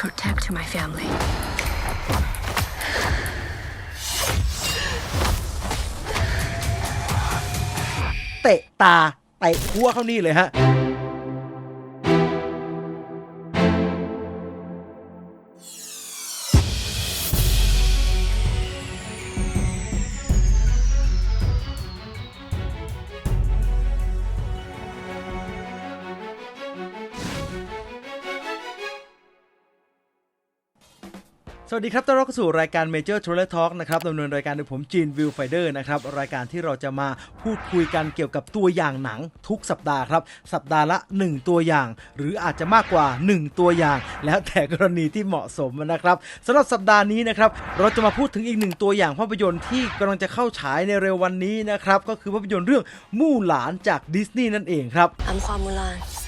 protect my family. เตะตาเตะ สวัสดีครับ ต้อนรับเข้าสู่รายการ Major Trailer Talk นะครับดำเนินรายการโดยผมจีนวิวไฟเดอร์นะครับ รายการที่เราจะมาพูดคุยกันเกี่ยวกับตัวอย่างหนังทุกสัปดาห์ครับ สัปดาห์ละ 1 ตัวอย่าง หรืออาจจะมากกว่า 1 ตัวอย่าง แล้วแต่กรณีที่เหมาะสมนะครับสำหรับสัปดาห์นี้นะครับ เราจะมาพูดถึงอีกหนึ่งตัวอย่างภาพยนตร์ที่กำลังจะเข้าฉายในเร็ววันนี้นะครับ ก็คือภาพยนตร์เรื่องมู่หลานจากดิสนีย์นั่นเองครับ I'm Hua Mulan. I will bring honor to us all.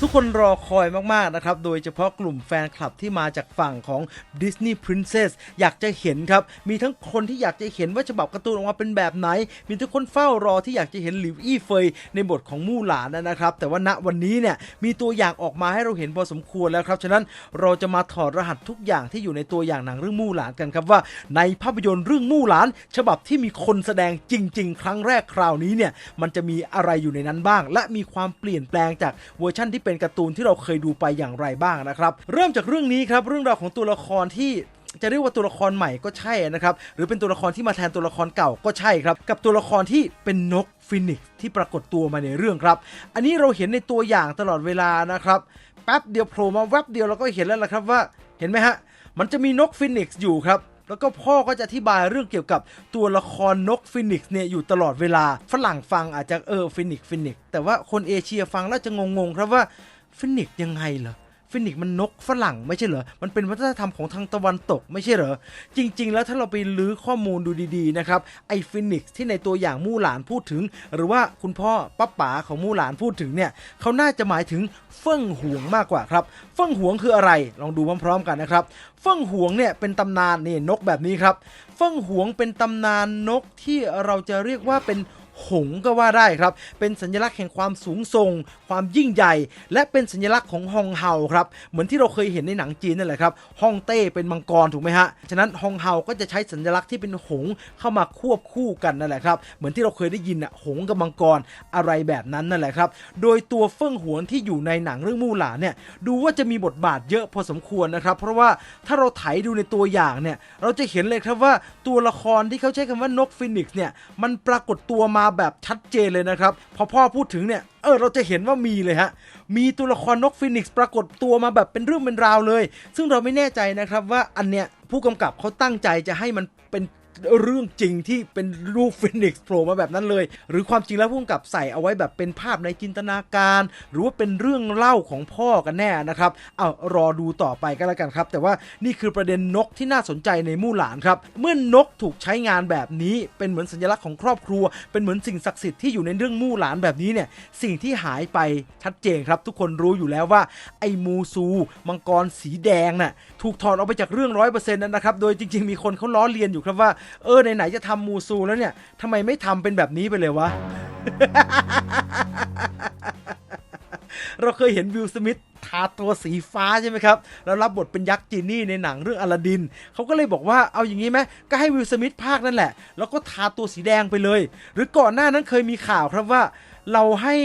ทุกคนรอคอยมาก ๆ นะครับ โดยเฉพาะกลุ่มแฟนคลับที่มาจากฝั่งของ Disney Princess อยากจะเห็นครับ มีทั้งคนที่อยากจะเห็นว่าฉบับการ์ตูนออกมาเป็นแบบไหน มีทุกคนเฝ้ารอที่อยากจะเห็นหลิวอี้เฟยในบทของมู่หลานนะครับ แต่ว่าณวันนี้เนี่ยมีตัวอย่างออกมาให้เราเห็นพอสมควรแล้วครับ ฉะนั้นเราจะมาถอดรหัสทุกอย่างที่อยู่ในตัวอย่างหนังเรื่องมู่หลานกันครับว่า ในภาพยนตร์เรื่องมู่หลาน ฉบับที่มีคนแสดงจริง ๆ ครั้งแรกคราวนี้เนี่ยมันจะมีอะไรอยู่ในนั้นบ้าง และมีความเปลี่ยนแปลงจากเวอร์ชั่นที่เป็นการ์ตูนที่เราเคยดูไปอย่างไรบ้างนะครับเริ่มจากเรื่องนี้ครับเรื่องราวของตัวละครที่จะเรียกว่าตัวละครใหม่ก็ใช่นะครับหรือเป็นตัวละครที่มาแทนตัวละครเก่าก็ใช่ครับ กับตัวละครที่เป็นนกฟินิกซ์ที่ปรากฏตัวมาในเรื่องครับ อันนี้เราเห็นในตัวอย่างตลอดเวลานะครับแป๊บเดียวโผล่มาแวบเดียวเราก็เห็นแล้วละครับว่าเห็นไหมฮะมันจะมีนกฟินิกซ์อยู่ครับ แล้วก็พ่อก็จะอธิบายเรื่องเกี่ยวกับตัวละครนกฟินิกซ์เนี่ยอยู่ตลอดเวลา ฝรั่งฟังอาจจะเออฟินิกซ์ฟินิกซ์แต่ว่าคนเอเชียฟังแล้วจะงงๆครับว่าฟินิกซ์ยังไงเหรอ ฟินิกซ์มันนกฝรั่งไม่ใช่เหรอ มันเป็นวัฒนธรรมของทางตะวันตกไม่ใช่เหรอ จริง ๆ แล้วถ้าเราไปลื้อข้อมูลดูดีๆนะครับไอ้ฟินิกซ์ที่ในตัวอย่างมู่หลานพูดถึง หรือว่าคุณพ่อป้าป๋าของมู่หลานพูดถึงเนี่ยเขาน่าจะหมายถึงเฟิ่งหวงมากกว่าครับเฟิ่งหวงคืออะไร ลองดูพร้อมๆกันนะครับเฟิ่งหวงเนี่ยเป็นตำนานนี่นกแบบนี้ครับเฟิ่งหวงเป็นตำนานนกที่เราจะเรียกว่าเป็น หงก็ว่าได้ครับ เป็นสัญลักษณ์แห่งความสูงส่ง ความยิ่งใหญ่ และเป็นสัญลักษณ์ของฮองเฮาครับ เหมือนที่เราเคยเห็นในหนังจีนนั่นแหละครับฮองเต้เป็นมังกรถูกไหมฮะ ฉะนั้นฮองเฮาก็จะใช้สัญลักษณ์ที่เป็นหงเข้ามาควบคู่กันนั่นแหละครับ เหมือนที่เราเคยได้ยินอะหงกับมังกรอะไรแบบนั้นนั่นแหละครับ โดยตัวเฟิ่งหวนที่อยู่ในหนังเรื่องมู่หลานเนี่ยดูว่าจะมีบทบาทเยอะพอสมควรนะครับ เพราะว่าถ้าเราไถดูในตัวอย่างเนี่ยเราจะเห็นเลยครับว่าตัวละครที่เขาใช้คำว่านกฟินิกซ์เนี่ยมันปรากฏตัวมาแบบชัดเจนเลยนะครับ พอพ่อพูดถึงเนี่ยเออเราจะเห็นว่ามีเลยฮะ มีตัวละครนกฟินิกซ์ปรากฏตัวมาแบบเป็นเรื่องเป็นราวเลย ซึ่งเราไม่แน่ใจนะครับว่าอันเนี้ยผู้กำกับเขาตั้งใจจะให้มันเป็น เรื่องจริงที่เป็นรูปฟินิกซ์โผล่มาแบบนั้นเลย หรือความจริงแล้วผู้กกับใส่เอาไว้แบบเป็นภาพในจินตนาการ หรือว่าเป็นเรื่องเล่าของพ่อกันแน่นะครับเอารอดูต่อไปก็แล้วกันครับ แต่ว่านี่คือประเด็นนกที่น่าสนใจในมู่หลานครับ เมื่อนกถูกใช้งานแบบนี้เป็นเหมือนสัญลักษณ์ของครอบครัว เป็นเหมือนสิ่งศักดิ์สิทธิ์ที่อยู่ในเรื่องมู่หลานแบบนี้เนี่ยสิ่งที่หายไปชัดเจนครับ ทุกคนรู้อยู่แล้วว่าไอ้มูซูมังกรสีแดงน่ะถูกถอดออกไปจากเรื่องร้อยเปอร์เซ็นต์นะครับโดยจริง ๆมีคนเขาล้อเลียนอยู่ครับว่าเออไหนๆจะทำมูซูแล้วเนี่ยทำไมไม่ทำเป็นแบบนี้ไปเลยวะ เราเคยเห็นวิลสมิธทาตัวสีฟ้าใช่ไหมครับ แล้วรับบทเป็นยักษ์จีนี่ในหนังเรื่องอลาดิน เขาก็เลยบอกว่าเอาอย่างนี้ไหมก็ให้วิลสมิธภาคนั่นแหละ แล้วก็ทาตัวสีแดงไปเลย หรือก่อนหน้านั้นเคยมีข่าวครับว่าเราให้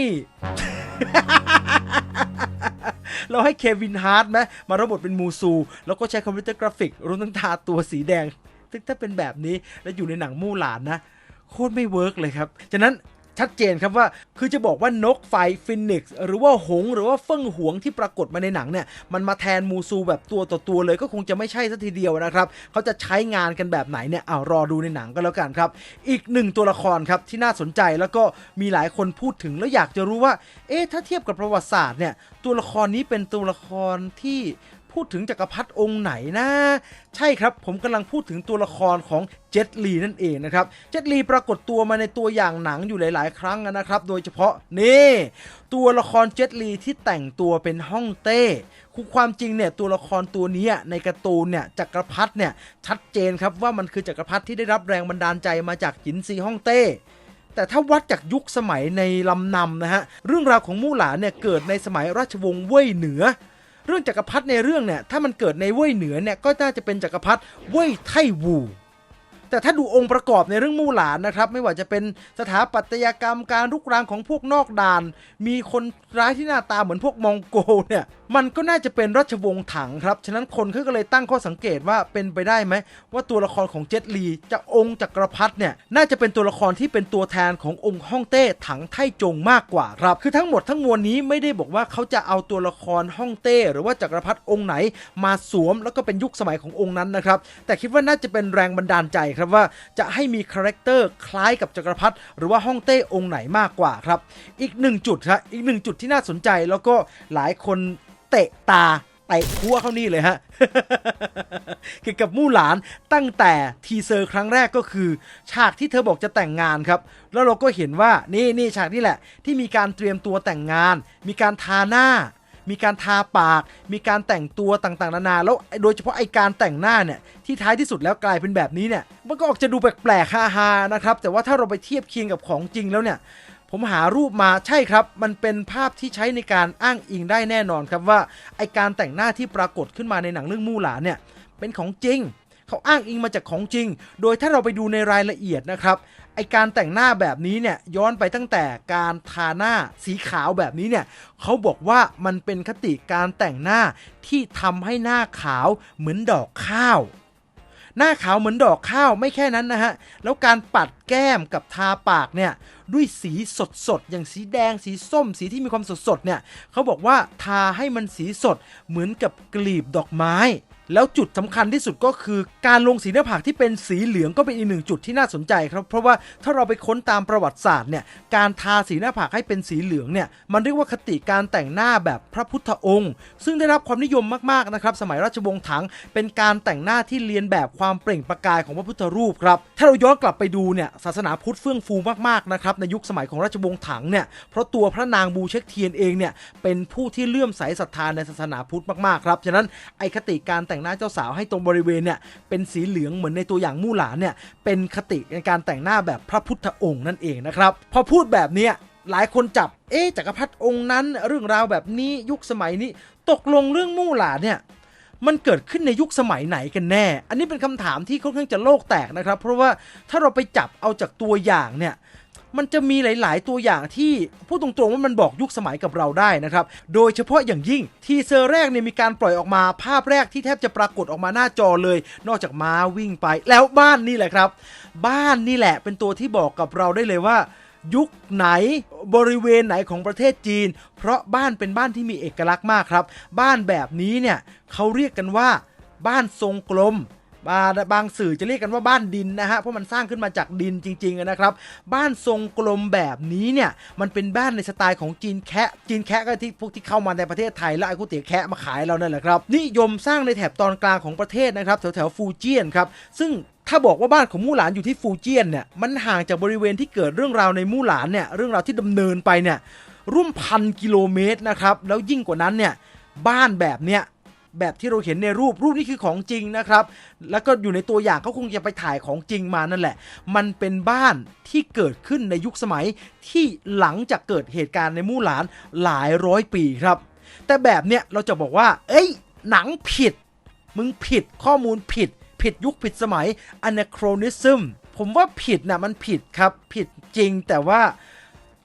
เราให้เควินฮาร์ดไหมมารับบทเป็นมูซู แล้วก็ใช้คอมพิวเตอร์กราฟิกรวมทั้งทาตัวสีแดง ซึ่งถ้าเป็นแบบนี้แล้วอยู่ในหนังมู่หลานนะโคตรไม่เวิร์กเลยครับฉะนั้นชัดเจนครับว่าคือจะบอกว่านกไฟฟินิกซ์หรือว่าหง หรือว่าเฟิ่งหวงที่ปรากฏมาในหนังเนี่ย มันมาแทนมูซูแบบตัวต่อตัวเลยก็คงจะไม่ใช่สัทีเดียวนะครับ เขาจะใช้งานกันแบบไหนเนี่ยเอารอดูในหนังก็แล้วกันครับ อีกหนึ่งตัวละครครับที่น่าสนใจแล้วก็มีหลายคนพูดถึงแล้วอยากจะรู้ว่า เอ๊ะถ้าเทียบกับประวัติศาสตร์เนี่ยตัวละครนี้เป็นตัวละครที่ พูดถึงจักรพรรดิองค์ไหนนะ ใช่ครับผมกำลังพูดถึงตัวละครของเจ็ตลีนั่นเองนะครับ เจ็ตลีปรากฏตัวมาในตัวอย่างหนังอยู่หลาย ๆ ครั้งนะครับ โดยเฉพาะนี่ตัวละครเจ็ตลีที่แต่งตัวเป็นฮ่องเต้คือความจริงเนี่ยตัวละครตัวนี้ในการ์ตูนเนี่ยจักรพรรดิเนี่ยชัดเจนครับว่ามันคือจักรพรรดิที่ได้รับแรงบันดาลใจมาจากจินซีฮ่องเต้แต่ถ้าวัดจากยุคสมัยในลำนำนะฮะ เรื่องราวของมู่หลานเนี่ยเกิดในสมัยราชวงศ์เว่ยเหนือ เรื่องจักรพรรดิในเรื่องเนี่ยถ้ามันเกิดในเว่ยเหนือเนี่ยก็น่าจะเป็นจักรพรรดิเว่ยไทวูแต่ถ้าดูองค์ประกอบในเรื่องมู่หลานนะครับ ไม่ว่าจะเป็นสถาปัตยกรรมการลุกรางของพวกนอกด่าน มีคนร้ายที่หน้าตาเหมือนพวกมองโกเนี่ย มันก็น่าจะเป็นราชวงศ์ถังครับ ฉะนั้นคนเขาก็เลยตั้งข้อสังเกตว่าเป็นไปได้ไหม ว่าตัวละครของเจตลีจะองค์จักรพรรดิเนี่ย น่าจะเป็นตัวละครที่เป็นตัวแทนขององค์ฮ่องเต้ถังไทจงมากกว่าครับ คือทั้งหมดทั้งมวลนี้ไม่ได้บอกว่าเขาจะเอาตัวละครฮ่องเต้ หรือว่าจักรพรรดิองค์ไหนมาสวมแล้วก็เป็นยุคสมัยขององค์นั้นนะครับ แต่คิดว่าน่าจะเป็นแรงบันดาลใจครับว่าจะให้มีคาแรคเตอร์คล้ายกับจักรพรรดิหรือว่าฮ่องเต้องค์ไหนมากกว่าครับ อีกหนึ่งจุดครับอีกหนึ่งจุดที่น่าสนใจแล้วก็หลายคน เตะตาเตะพัวเข้านี่เลยฮะ เกี่ยวกับมู่หลานตั้งแต่ทีเซอร์ครั้งแรกก็คือ ฉากที่เธอบอกจะแต่งงานครับ แล้วเราก็เห็นว่านี่นี่ฉากนี่แหละ ที่มีการเตรียมตัวแต่งงาน มีการทาหน้า มีการทาปาก มีการแต่งตัวต่างๆ นานา แล้วโดยเฉพาะไอการแต่งหน้าเนี่ยที่ท้ายที่สุดแล้วกลายเป็นแบบนี้เนี่ย มันก็ออกจะดูแปลกๆฮาๆนะครับ แต่ว่าถ้าเราไปเทียบเคียงกับของจริงแล้วเนี่ย ผมหารูปมาใช่ครับ มันเป็นภาพที่ใช้ในการอ้างอิงได้แน่นอนครับว่าไอการแต่งหน้าที่ปรากฏขึ้นมาในหนังเรื่องมู่หลานเนี่ยเป็นของจริง เขาอ้างอิงมาจากของจริง โดยถ้าเราไปดูในรายละเอียดนะครับไอการแต่งหน้าแบบนี้เนี่ยย้อนไปตั้งแต่การทาหน้าสีขาวแบบนี้เนี่ยเขาบอกว่ามันเป็นคติการแต่งหน้าที่ทำให้หน้าขาวเหมือนดอกข้าว หน้าขาวเหมือนดอกข้าวไม่แค่นั้นนะฮะ แล้วการปัดแก้มกับทาปากเนี่ยด้วยสีสดสดๆอย่างสีแดงสีส้มสีที่มีความสดสดๆเนี่ยเขาบอกว่าทาให้มันสีสดเหมือนกับกลีบดอกไม้ แล้วจุดสำคัญที่สุดก็คือการลงสีหน้าผากที่เป็นสีเหลืองก็เป็นอีกหนึ่งจุดที่น่าสนใจครับ เพราะว่าถ้าเราไปค้นตามประวัติศาสตร์เนี่ยการทาสีหน้าผากให้เป็นสีเหลืองเนี่ยมันเรียกว่าคติการแต่งหน้าแบบพระพุทธองค์ ซึ่งได้รับความนิยมมากๆนะครับสมัยราชวงศ์ถัง เป็นการแต่งหน้าที่เรียนแบบความเปล่งประกายของพระพุทธรูปครับถ้าเราย้อนกลับไปดูเนี่ยศาสนาพุทธเฟื่องฟูมากๆนะครับในยุคสมัยของราชวงศ์ถังเนี่ยเพราะตัวพระนางบูเช็คเทียนเองเนี่ยเป็นผู้ที่เลื่อมใสศรัทธาในศาสนาพุทธมากๆครับฉะนั้นไอคติการแต่งหน้าเจ้าสาวให้ตรงบริเวณเนี่ยเป็นสีเหลืองเหมือนในตัวอย่างมู่หลานเนี่ยเป็นคติในการแต่งหน้าแบบพระพุทธองค์นั่นเองนะครับพอพูดแบบนี้หลายคนจับ เอ๊จักรพรรดิองค์นั้น เรื่องราวแบบนี้ยุคสมัยนี้ ตกลงเรื่องมู่หลานเนี่ยมันเกิดขึ้นในยุคสมัยไหนกันแน่ อันนี้เป็นคำถามที่ค่อนข้างจะโลกแตกนะครับ เพราะว่าถ้าเราไปจับเอาจากตัวอย่างเนี่ย มันจะมีหลาย ๆ ตัวอย่างที่พูดตรงๆว่ามันบอกยุคสมัยกับเราได้นะครับ โดยเฉพาะอย่างยิ่งทีเซอร์แรกเนี่ยมีการปล่อยออกมาภาพแรกที่แทบจะปรากฏออกมาหน้าจอเลย นอกจากม้าวิ่งไป แล้วบ้านนี่แหละครับ บ้านนี่แหละเป็นตัวที่บอกกับเราได้เลยว่ายุคไหนบริเวณไหนของประเทศจีน เพราะบ้านเป็นบ้านที่มีเอกลักษณ์มากครับ บ้านแบบนี้เนี่ยเขาเรียกกันว่า บ้านทรงกลม บาบางสื่อจะเรียกกันว่าบ้านดินนะฮะเพราะมันสร้างขึ้นมาจากดินจริงๆนะครับ บ้านทรงกลมแบบนี้เนี่ยมันเป็นบ้านในสไตล์ของจีนแคะจีนแคะก็ที่พวกที่เข้ามาในประเทศไทยแล้วไอ้ก๋วยเตี๋ยวแคะมาขายเรานั่นแหละครับนิยมสร้างในแถบตอนกลางของประเทศนะครับแถวแถวๆฟูเจียนครับซึ่งถ้าบอกว่าบ้านของมู่หลานอยู่ที่ฟูเจียนเนี่ยมันห่างจากบริเวณที่เกิดเรื่องราวในมู่หลานเนี่ยเรื่องราวที่ดำเนินไปเนี่ยร่วมพันกิโลเมตรนะครับแล้วยิ่งกว่านั้นเนี่ยบ้านแบบเนี้ย แบบที่เราเห็นในรูปรูปนี้คือของจริงนะครับ แล้วก็อยู่ในตัวอย่างเขาคงจะไปถ่ายของจริงมานั่นแหละ มันเป็นบ้านที่เกิดขึ้นในยุคสมัยที่หลังจากเกิดเหตุการณ์ในมู่หลานหลายร้อยปีครับ แต่แบบเนี้ยเราจะบอกว่า เอ้ย หนังผิด มึงผิดข้อมูลผิด ผิดยุคผิดสมัย anachronism ผมว่าผิดนะมันผิดครับ ผิดจริงแต่ว่า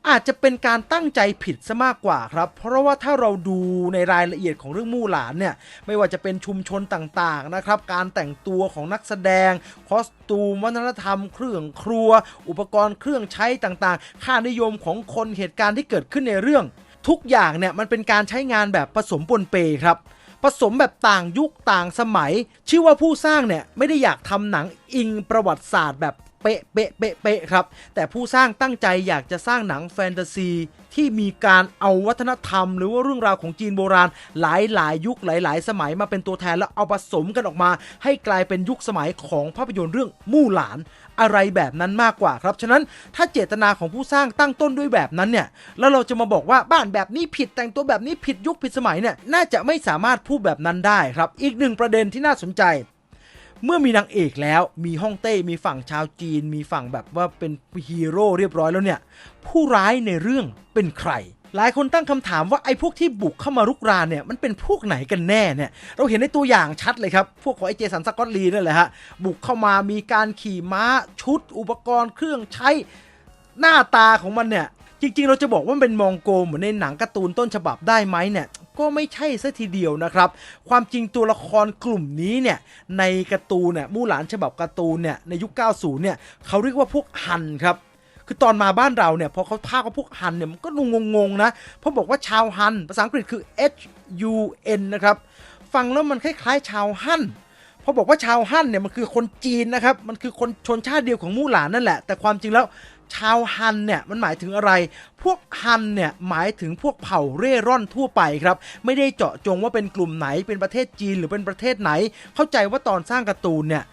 อาจจะเป็นการตั้งใจผิดซะมากกว่าครับ เพราะว่าถ้าเราดูในรายละเอียดของเรื่องมู่หลานเนี่ย ไม่ว่าจะเป็นชุมชนต่างๆนะครับ การแต่งตัวของนักแสดง คอสตูม วัฒนธรรม เครื่องครัว อุปกรณ์เครื่องใช้ต่างๆ ค่านิยมของคนเหตุการณ์ที่เกิดขึ้นในเรื่อง ทุกอย่างเนี่ยมันเป็นการใช้งานแบบผสมปนเปครับผสมแบบต่างยุคต่างสมัย ชื่อว่าผู้สร้างเนี่ยไม่ได้อยากทำหนังอิงประวัติศาสตร์แบบ เป๊ะเป๊ะเป๊ะเป๊ะครับ แต่ผู้สร้างตั้งใจอยากจะสร้างหนังแฟนตาซี ที่มีการเอาวัฒนธรรม หรือว่าเรื่องราวของจีนโบราณ หลายหลายยุคหลายๆสมัยมาเป็นตัวแทนแล้วเอาผสมกันออกมา ให้กลายเป็นยุคสมัยของภาพยนตร์เรื่องมู่หลานอะไรแบบนั้นมากกว่าครับ ฉะนั้นถ้าเจตนาของผู้สร้างตั้งต้นด้วยแบบนั้นเนี่ย แล้วเราจะมาบอกว่าบ้านแบบนี้ผิดแต่งตัวแบบนี้ผิดยุคผิดสมัยเนี่ย น่าจะไม่สามารถพูดแบบนั้นได้ครับ อีกหนึ่งประเด็นที่น่าสนใจ เมื่อมีนางเอกแล้วมีฮ่องเต้มีฝั่งชาวจีน มีฝั่งแบบว่าเป็นฮีโร่เรียบร้อยแล้วเนี่ย ผู้ร้ายในเรื่องเป็นใคร หลายคนตั้งคำถามว่าไอ้พวกที่บุกเข้ามารุกรานเนี่ยมันเป็นพวกไหนกันแน่เนี่ย เราเห็นในตัวอย่างชัดเลยครับ พวกของไอ้เจสันสกอตลีนั่นแหละฮะ บุกเข้ามามีการขี่ม้าชุด อุปกรณ์เครื่องใช้หน้าตาของมันเนี่ยจริงๆ เราจะบอกว่าเป็นมองโกเหมือนในหนังการ์ตูนต้นฉบับได้ไหมเนี่ย ก็ไม่ใช่ซะทีเดียวนะครับ ความจริงตัวละครกลุ่มนี้เนี่ยในการ์ตูนเนี่ยมู่หลานฉบับการ์ตูนเนี่ยในยุค 90 เนี่ยเขาเรียกว่าพวกฮันครับคือตอนมาบ้านเราเนี่ยพอเขาพากว่าพวกฮันเนี่ยมันก็งงๆนะเพราะบอกว่าชาวฮัน ภาษาอังกฤษคือ H U N นะครับ ฟังแล้วมันคล้ายๆชาวฮั่นพอบอกว่าชาวฮั่นเนี่ยมันคือคนจีนนะครับ มันคือคนชนชาติเดียวของมู่หลานนั่นแหละ แต่ความจริงแล้ว ชาวฮันเนี่ยมันหมายถึงอะไร พวกฮันเนี่ยหมายถึงพวกเผ่าเร่ร่อนทั่วไปครับ ไม่ได้เจาะจงว่าเป็นกลุ่มไหนเป็นประเทศจีนหรือเป็นประเทศไหน เข้าใจว่าตอนสร้างการ์ตูนเนี่ย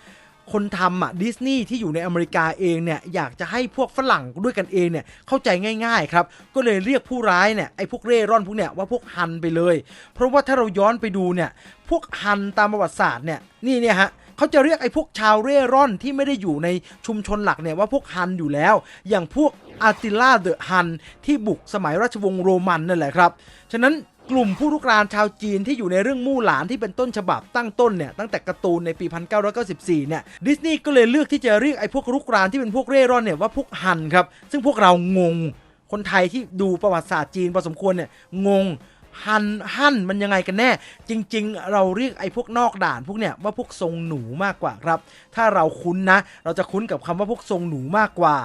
คนทำอะดิสนีย์ที่อยู่ในอเมริกาเองเนี่ยอยากจะให้พวกฝรั่งด้วยกันเองเนี่ยเข้าใจง่ายๆครับ ก็เลยเรียกผู้ร้ายเนี่ยไอ้พวกเร่ร่อนพวกเนี่ยว่าพวกฮันไปเลย เพราะว่าถ้าเราย้อนไปดูเนี่ยพวกฮันตามประวัติศาสตร์เนี่ยนี่เนี่ยฮะ เขาจะเรียกไอ้พวกชาวเร่ร่อนที่ไม่ได้อยู่ในชุมชนหลักเนี่ยว่าพวกฮันอยู่แล้ว อย่างพวกอาติล่าเดอะฮันที่บุกสมัยราชวงศ์โรมันนั่นแหละครับ ฉะนั้นกลุ่มผู้รุกรานชาวจีนที่อยู่ในเรื่องมู่หลานที่เป็นต้นฉบับตั้งต้นเนี่ยตั้งแต่การ์ตูนในปี 1994 เนี่ยดิสนีย์ก็เลยเลือกที่จะเรียกไอ้พวกรุกรานที่เป็นพวกเร่ร่อนเนี่ยว่าพวกฮันครับซึ่งพวกเรางง คนไทยที่ดูประวัติศาสตร์จีนพอสมควรเนี่ยงง ฮันฮันมันยังไงกันแน่ จริง ๆ เราเรียกไอ้พวกนอกด่านพวกเนี่ยว่าพวกทรงหนูมากกว่าครับ ถ้าเราคุ้นนะ เราจะคุ้นกับคำว่าพวกทรงหนูมากกว่า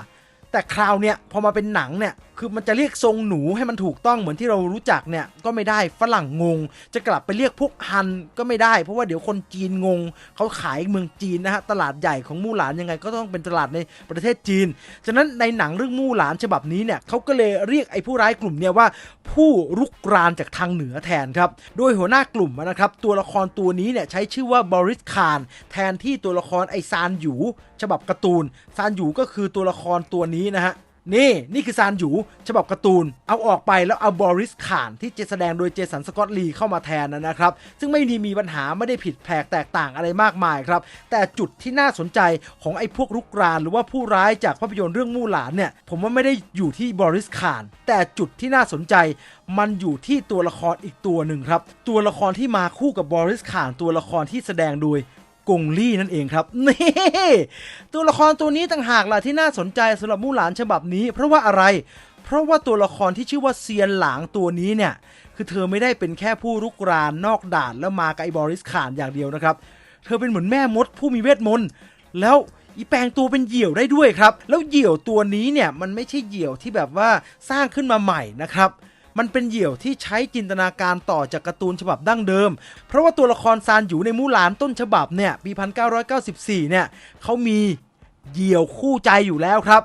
แต่คราวเนี่ยพอมาเป็นหนังเนี่ยคือมันจะเรียกทรงหนูให้มันถูกต้องเหมือนที่เรารู้จักเนี่ยก็ไม่ได้ฝรั่งงง จะกลับไปเรียกพวกฮันก็ไม่ได้ เพราะว่าเดี๋ยวคนจีนงง เขาขายเมืองจีนนะฮะตลาดใหญ่ของมู่หลานยังไงก็ต้องเป็นตลาดในประเทศจีน ฉะนั้นในหนังเรื่องมู่หลานฉบับนี้เนี่ยเขาก็เลยเรียกไอ้ผู้ร้ายกลุ่มเนี่ยว่า ผู้รุกรานจากทางเหนือแทนครับโดยหัวหน้ากลุ่มนะครับตัวละครตัวนี้เนี่ยใช้ชื่อว่าบริสคารแทนที่ตัวละครไอซานหยูฉบับการ์ตูน ซานหยูก็คือตัวละครตัวนี้นะฮะนี่ นี่คือซานหยูฉบับการ์ตูน เอาออกไปแล้วเอาบอริสข่านที่จะแสดงโดยเจสันสกอตลีเข้ามาแทนนะครับ ซึ่งไม่ด้มีปัญหาไม่ได้ผิดแผกแตกต่างอะไรมากมายครับ แต่จุดที่น่าสนใจของไอ้พวกรุกราน หรือว่าผู้ร้ายจากภาพยนตร์เรื่องมู่หลานเนี่ย ผมว่าไม่ได้อยู่ที่บอริสข่าน แต่จุดที่น่าสนใจมันอยู่ที่ตัวละครอีกตัวหนึ่งครับ ตัวละครที่มาคู่กับบอริสข่านตัวละครที่แสดงโดย กงลี่นั่นเองครับนี่ตัวละครตัวนี้ต่างหากล่ะที่น่าสนใจสำหรับมู่หลานฉบับนี้ เพราะว่าอะไร เพราะว่าตัวละครที่ชื่อว่าเซียนหลางตัวนี้เนี่ย คือเธอไม่ได้เป็นแค่ผู้รุกรานนอกด่านแล้วมากับไอ้บอริสขานอย่างเดียวนะครับ เธอเป็นเหมือนแม่มดผู้มีเวทมนต์แล้วอีแปลงตัวเป็นเหยี่ยวได้ด้วยครับ แล้วเหยี่ยวตัวนี้เนี่ยมันไม่ใช่เหยี่ยวที่แบบว่าสร้างขึ้นมาใหม่นะครับ มันเป็นเหยี่ยวที่ใช้จินตนาการต่อจากการ์ตูนฉบับดั้งเดิม เพราะว่าตัวละครซานอยู่ในมู่หลานต้นฉบับเนี่ยปี 1994 เนี่ยเขามีเหยี่ยวคู่ใจอยู่แล้วครับ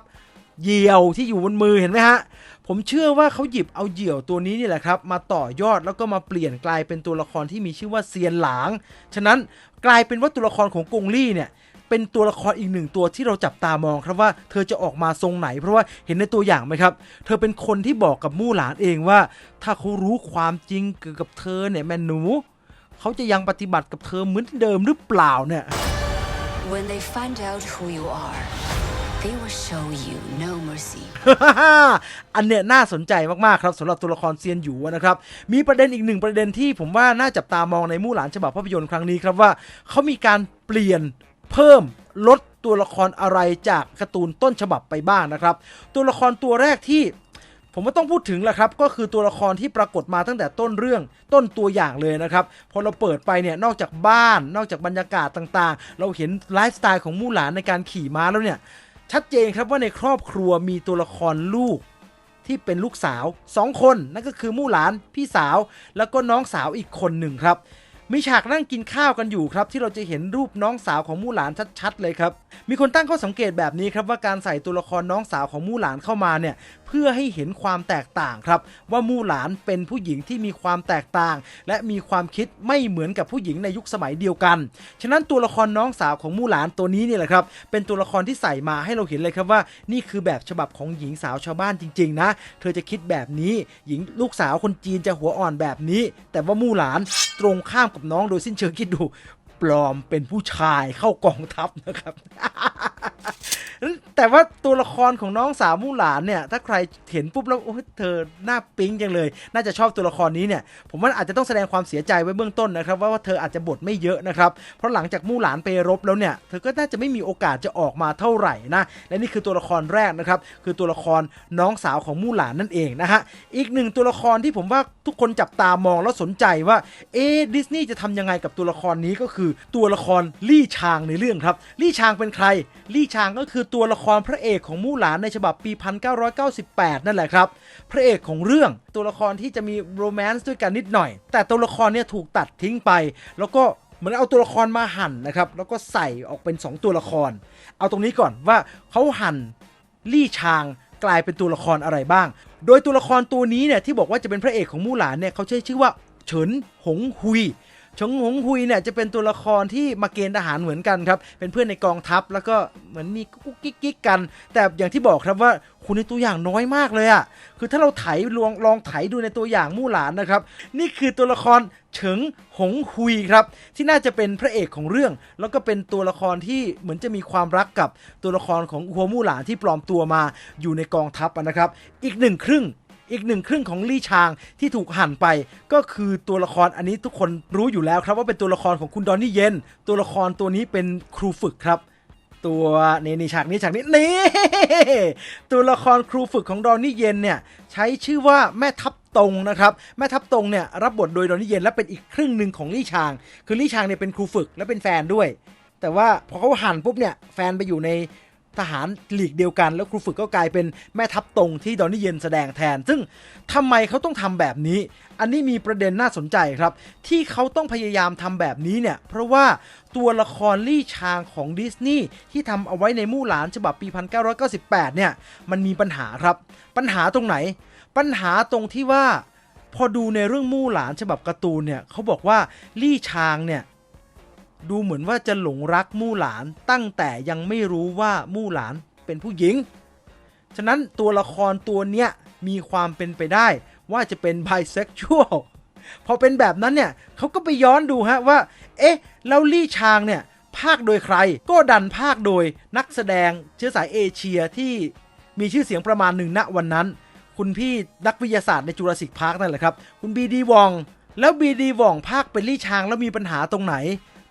เหยี่ยวที่อยู่บนมือเห็นไหมฮะผมเชื่อว่าเขาหยิบเอาเหยี่ยวตัวนี้นี่แหละครับ มาต่อยอดแล้วก็มาเปลี่ยนกลายเป็นตัวละครที่มีชื่อว่าเซียนหลาง ฉะนั้นกลายเป็นว่าตัวละครของกงลี่เนี่ย เป็นตัวละครอีกหนึ่งตัวที่เราจับตามองครับว่าเธอจะออกมาทรงไหน เพราะว่าเห็นในตัวอย่างไหมครับ เธอเป็นคนที่บอกกับมู่หลานเองว่า ถ้าเขารู้ความจริงเกี่ยวกับเธอเนี่ยแม่หนูเขาจะยังปฏิบัติกับเธอเหมือนเดิมหรือเปล่าเนี่ย When they find out who you are, they will show you no mercy. อันเนี้ยน่าสนใจมาก ๆ ครับสำหรับตัวละครเซียนหยูนะครับ มีประเด็นอีกหนึ่งประเด็นที่ผมว่าน่าจับตามองในมู่หลานฉบับภาพยนตร์ครั้งนี้ครับว่าเขามีการเปลี่ยน เพิ่มลดตัวละครอะไรจากการ์ตูนต้นฉบับไปบ้างนะครับ ตัวละครตัวแรกที่ผมว่าต้องพูดถึงแหละครับก็คือตัวละครที่ปรากฏมาตั้งแต่ต้นเรื่องต้นตัวอย่างเลยนะครับพอเราเปิดไปเนี่ยนอกจากบ้าน นอกจากบรรยากาศต่างๆ เราเห็นไลฟ์สไตล์ของมู่หลานในการขี่ม้าแล้วเนี่ยชัดเจนครับว่าในครอบครัวมีตัวละครลูกที่เป็นลูกสาว 2 คนนั่นก็คือมู่หลานพี่สาว แล้วก็น้องสาวอีกคนหนึ่งครับ มีฉากนั่งกินข้าวกันอยู่ครับ ที่เราจะเห็นรูปน้องสาวของมู่หลานชัดๆเลยครับ มีคนตั้งข้อสังเกตแบบนี้ครับว่าการใส่ตัวละครน้องสาวของมู่หลานเข้ามาเนี่ยเพื่อให้เห็นความแตกต่างครับ ว่ามู่หลานเป็นผู้หญิงที่มีความแตกต่าง และมีความคิดไม่เหมือนกับผู้หญิงในยุคสมัยเดียวกัน ฉะนั้นตัวละครน้องสาวของมู่หลานตัวนี้นี่แหละครับเป็นตัวละครที่ใส่มาให้เราเห็นเลยครับว่า นี่คือแบบฉบับของหญิงสาวชาวบ้านจริง ๆ นะ เธอจะคิดแบบนี้ หญิงลูกสาวคนจีนจะหัวอ่อนแบบนี้ แต่ว่ามู่หลานตรงข้ามกับน้องโดยสิ้นเชิงคิดดู ปลอมเป็นผู้ชายเข้ากองทัพนะครับ แต่ว่าตัวละครของน้องสาวมู่หลานเนี่ย ถ้าใครเห็นปุ๊บแล้วโอ้เธอหน้าปิ๊งจังเลย น่าจะชอบตัวละครนี้เนี่ย ผมว่าอาจจะต้องแสดงความเสียใจไว้เบื้องต้นนะครับว่าว่าเธออาจจะบทไม่เยอะนะครับ เพราะหลังจากมู่หลานไปรบแล้วเนี่ย เธอก็น่าจะไม่มีโอกาสจะออกมาเท่าไหร่นะ และนี่คือตัวละครแรกนะครับ คือตัวละครน้องสาวของมู่หลานนั่นเองนะฮะ อีกหนึ่งตัวละครที่ผมว่าทุกคนจับตามองแล้วสนใจว่า เอ๊ดิสนีย์จะทำยังไงกับตัวละครนี้ก็คือตัวละครลี่ชางในเรื่องครับ ลี่ชางเป็นใคร ลี่ชางก็คือตัวละครพระเอกของมู่หลานในฉบับปี 1998 นั่นแหละครับ พระเอกของเรื่องตัวละครที่จะมีโรแมนต์ด้วยกันนิดหน่อย แต่ตัวละครเนี่ยถูกตัดทิ้งไป แล้วก็เหมือนเอาตัวละครมาหั่นนะครับ แล้วก็ใส่ออกเป็น 2 ตัวละคร เอาตรงนี้ก่อนว่าเขาหั่นลี่ชางกลายเป็นตัวละครอะไรบ้าง โดยตัวละครตัวนี้เนี่ยที่บอกว่าจะเป็นพระเอกของมู่หลานเนี่ยเขาใช้ชื่อว่าเฉินหงหุย เฉิงหงหุยเนี่ยจะเป็นตัวละครที่มาเกณฑ์ทหารเหมือนกันครับ เป็นเพื่อนในกองทัพแล้วก็เหมือนมีกุ๊กกิ๊กกัน แต่อย่างที่บอกครับว่าคุณในตัวอย่างน้อยมากเลยอะ่ะ คือถ้าเราไถลองลองไถดูในตัวอย่างมู่หลานนะครับ นี่คือตัวละครเฉิงหงหุยครับ ที่น่าจะเป็นพระเอกของเรื่อง แล้วก็เป็นตัวละครที่เหมือนจะมีความรักกับตัวละครของหัวมู่หลานที่ปลอมตัวมาอยู่ในกองทัพนะครับ อีกหนึ่งครึ่ง อีกหนึ่งครึ่งของลี่ชางที่ถูกหั่นไป ก็คือตัวละครอันนี้ทุกคนรู้อยู่แล้วครับว่าเป็นตัวละครของคุณดอนนี่เย็น ตัวละครตัวนี้เป็นครูฝึกครับตัวนี่นี่ฉากนี้ฉากนี้นี่ตัวละครครูฝึกของดอนนี่เย็นเนี่ยใช้ชื่อว่าแม่ทัพตรงนะครับแม่ทัพตรงเนี่ยรับบทโดยดอนนี่เย็นและเป็นอีกครึ่งหนึ่งของลี่ชาง คือลี่ชางเนี่ยเป็นครูฝึกและเป็นแฟนด้วย แต่ว่าพอเขาหั่นปุ๊บเนี่ยแฟนไปอยู่ใน ทหารหลีกเดียวกัน แล้วครูฝึกก็กลายเป็นแม่ทัพตรงที่ดอนนี่เย็นแสดงแทน ซึ่งทำไมเขาต้องทำแบบนี้ อันนี้มีประเด็นน่าสนใจครับ ที่เขาต้องพยายามทำแบบนี้เนี่ย เพราะว่าตัวละครลี่ชางของดิสนีย์ที่ทำเอาไว้ในมู่หลานฉบับปี 1998 เนี่ย มันมีปัญหาครับ ปัญหาตรงไหน ปัญหาตรงที่ว่า พอดูในเรื่องมู่หลานฉบับการ์ตูนเนี่ยเขาบอกว่าลี่ชางเนี่ย ดูเหมือนว่าจะหลงรักมู่หลานตั้งแต่ยังไม่รู้ว่ามู่หลานเป็นผู้หญิง ฉะนั้นตัวละครตัวเนี้ยมีความเป็นไปได้ว่าจะเป็นไบเซ็กชวลพอเป็นแบบนั้นเนี่ยเขาก็ไปย้อนดูฮะว่า เอ๊ะ แล้วลี่ชางเนี่ย ภาคโดยใคร ก็ดันภาคโดยนักแสดงเชื้อสายเอเชียที่มีชื่อเสียงประมาณหนึ่งณวันนั้น คุณพี่นักวิทยาศาสตร์ในจุลศิษย์พาร์คนั่นแหละครับ คุณบีดีวอง แล้วบีดีวองภาคเป็นลี่ชางแล้วมีปัญหาตรงไหน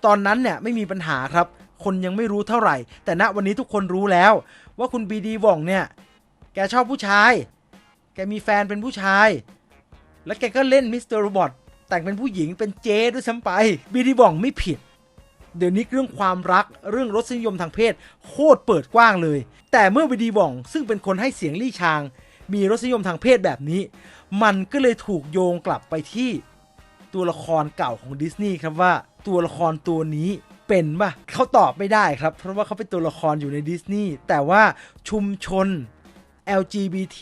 ตอนนั้นเนี่ยไม่มีปัญหาครับ คนยังไม่รู้เท่าไหร่ แต่ณวันนี้ทุกคนรู้แล้ว ว่าคุณบีดีวองเนี่ย แกชอบผู้ชาย แกมีแฟนเป็นผู้ชาย แล้วแกก็เล่นมิสเตอร์โรบอทแต่งเป็นผู้หญิงเป็นเจด้วยซ้ำไปบีดีวองไม่ผิด เดี๋ยวนี้เรื่องความรักเรื่องรสนิยมทางเพศ โคตรเปิดกว้างเลย แต่เมื่อบีดีวอง ซึ่งเป็นคนให้เสียงลี่ชาง มีรสนิยมทางเพศแบบนี้ มันก็เลยถูกโยงกลับไปที่ ตัวละครเก่าของดิสนีย์ครับว่าตัวละครตัวนี้เป็นปะเขาตอบไม่ได้ครับ เพราะว่าเขาเป็นตัวละครอยู่ในดิสนีย์แต่ว่าชุมชน LGBT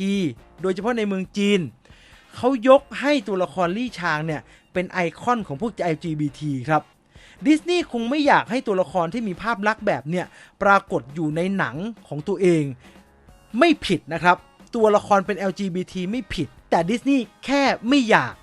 โดยเฉพาะในเมืองจีน เขายกให้ตัวละครลี่ชางเนี่ย เป็นไอคอนของพวก LGBT ครับดิสนีย์คงไม่อยากให้ตัวละครที่มีภาพลักษณ์แบบเนี่ย ปรากฏอยู่ในหนังของตัวเอง ไม่ผิดนะครับ ตัวละครเป็น LGBT ไม่ผิด แต่ดิสนีย์แค่ไม่อยาก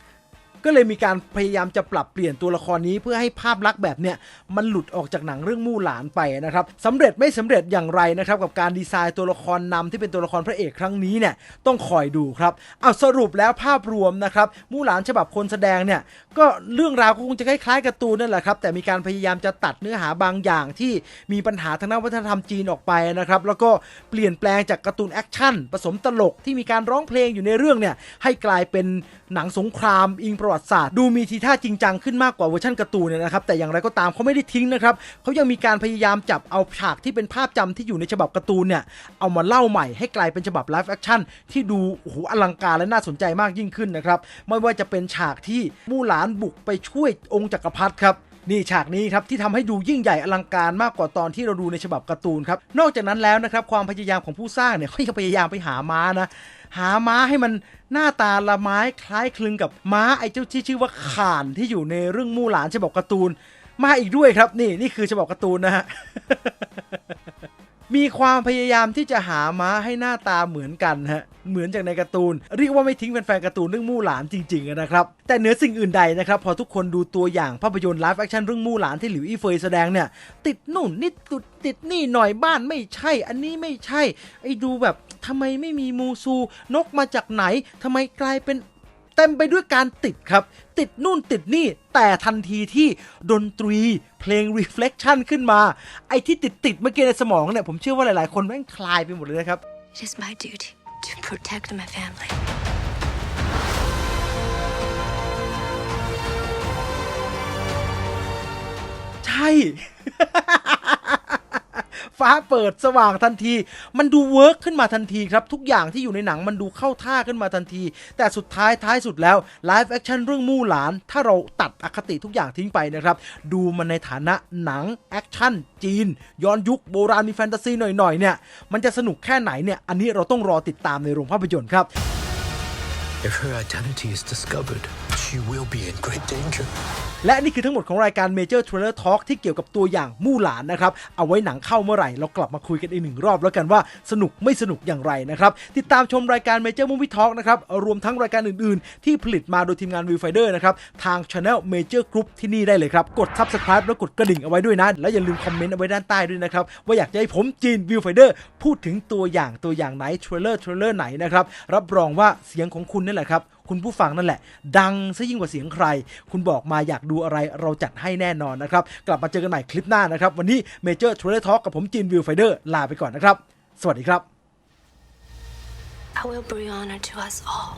ก็เลยมีการพยายามจะปรับเปลี่ยนตัวละครนี้เพื่อให้ภาพลักษณ์แบบเนี้ยมันหลุดออกจากหนังเรื่องมู่หลานไปนะครับสำเร็จไม่สำเร็จอย่างไรนะครับกับการดีไซน์ตัวละครนำที่เป็นตัวละครพระเอกครั้งนี้เนี่ยต้องคอยดูครับเอาสรุปแล้วภาพรวมนะครับมู่หลานฉบับคนแสดงเนี่ยก็เรื่องราวก็คงจะคล้ายๆการ์ตูนนั่นแหละครับแต่มีการพยายามจะตัดเนื้อหาบางอย่างที่มีปัญหาทางด้านวัฒนธรรมจีนออกไปนะครับแล้วก็เปลี่ยนแปลงจากการ์ตูนแอคชั่นผสมตลกที่มีการร้องเพลงอยู่ในเรื่องเนี่ยให้กลายเป็นหนังสงครามอิงประวัติศาสตร์ ดูมีทีท่าจริงจังขึ้นมากกว่าเวอร์ชันการ์ตูนเนี่ยนะครับแต่อย่างไรก็ตามเขาไม่ได้ทิ้งนะครับเขายังมีการพยายามจับเอาฉากที่เป็นภาพจำที่อยู่ในฉบับการ์ตูนเนี่ยเอามาเล่าใหม่ให้กลายเป็นฉบับไลฟ์แอคชั่นที่ดูโอ้โหอลังการและน่าสนใจมากยิ่งขึ้นนะครับไม่ว่าจะเป็นฉากที่มู่หลานบุกไปช่วยองค์จักรพรรดิครับนี่ฉากนี้ครับที่ทำให้ดูยิ่งใหญ่อลังการมากกว่าตอนที่เราดูในฉบับการ์ตูนครับ นอกจากนั้นแล้วนะครับความพยายามของผู้สร้างเนี่ยเขายังพยายามไปหาม้านะ หาม้าให้มันหน้าตาละไม้คล้ายคลึงกับม้าไอ้เจ้าที่ชื่อว่าข่านที่อยู่ในเรื่องมู่หลานฉบับการ์ตูน มาอีกด้วยครับนี่นี่คือฉบับการ์ตูนนะฮะมีความพยายามที่จะหาม้าให้หน้าตาเหมือนกันฮะ เหมือนจากในการ์ตูน เรียกว่าไม่ทิ้งแฟนๆการ์ตูนเรื่องมู่หลานจริงๆนะครับ แต่เหนือสิ่งอื่นใดนะครับ พอทุกคนดูตัวอย่างภาพยนตร์ไลฟ์แอคชั่นเรื่องมู่หลานที่หลิวอี้เฟยแสดงเนี่ย ติดนู่นนิดติดติดนี่หน่อยบ้านไม่ใช่ อันนี้ไม่ใช่ ไอ้ดูแบบ ทำไมไม่มีมูซู นกมาจากไหนทำไมกลายเป็นเต็มไปด้วยการติดครับ ติดนู่นติดนี่แต่ทันทีที่ดนตรีเพลง reflection ขึ้นมา ไอ้ที่ติดติดๆเมื่อกี้ในสมองเนี่ย ผมเชื่อว่าหลายๆ คนแม่งคลายไปหมดเลยนะครับ It is my duty to protect my family. ใช่ ฟ้าเปิดสว่างทันที มันดูเวิร์กขึ้นมาทันทีครับ ทุกอย่างที่อยู่ในหนังมันดูเข้าท่าขึ้นมาทันที แต่สุดท้ายท้ายสุดแล้วไลฟ์แอคชั่นเรื่องมู่หลาน ถ้าเราตัดอคติทุกอย่างทิ้งไปนะครับ ดูมันในฐานะหนังแอคชั่นจีน ย้อนยุคโบราณมีแฟนตาซีหน่อยๆเนี่ยมันจะสนุกแค่ไหนเนี่ยอันนี้เราต้องรอติดตามในโรงภาพยนตร์ครับ If her identity is discovered, she will be in great danger. และนี่คือทั้งหมดของรายการ Major Trailer Talk ที่เกี่ยวกับตัวอย่างมู่หลานนะครับ เอาไว้หนังเข้าเมื่อไหร่ เรากลับมาคุยกันอีกหนึ่งรอบแล้วกันว่าสนุกไม่สนุกอย่างไรนะครับ ติดตามชมรายการ Major Movie Talk นะครับ รวมทั้งรายการอื่นๆ ที่ผลิตมาโดยทีมงาน Viewfinder นะครับ ทาง Channel Major Group ที่นี่ได้เลยครับ กด Subscribe แล้วกดกระดิ่งเอาไว้ด้วยนะ แล้วอย่าลืมคอมเมนต์เอาไว้ด้านใต้ด้วยนะครับว่าอยากจะให้ผมจีน Viewfinder พูดถึงตัวอย่างตัวอย่างไหน Trailer Trailer ไหนนะครับรับรองว่าเสียงของคุณนี่แหละครับคุณผู้ฟังนั่นแหละ ดังซะยิ่งกว่าเสียงใคร คุณบอกมาอยากดูอะไรเราจัดให้แน่นอนนะครับ กลับมาเจอกันใหม่คลิปหน้านะครับ วันนี้เมเจอร์ทรูเลอร์ทอกับผมจีนวิวไฟเดอร์ลาไปก่อนนะครับ สวัสดีครับ I will bring honor to us all.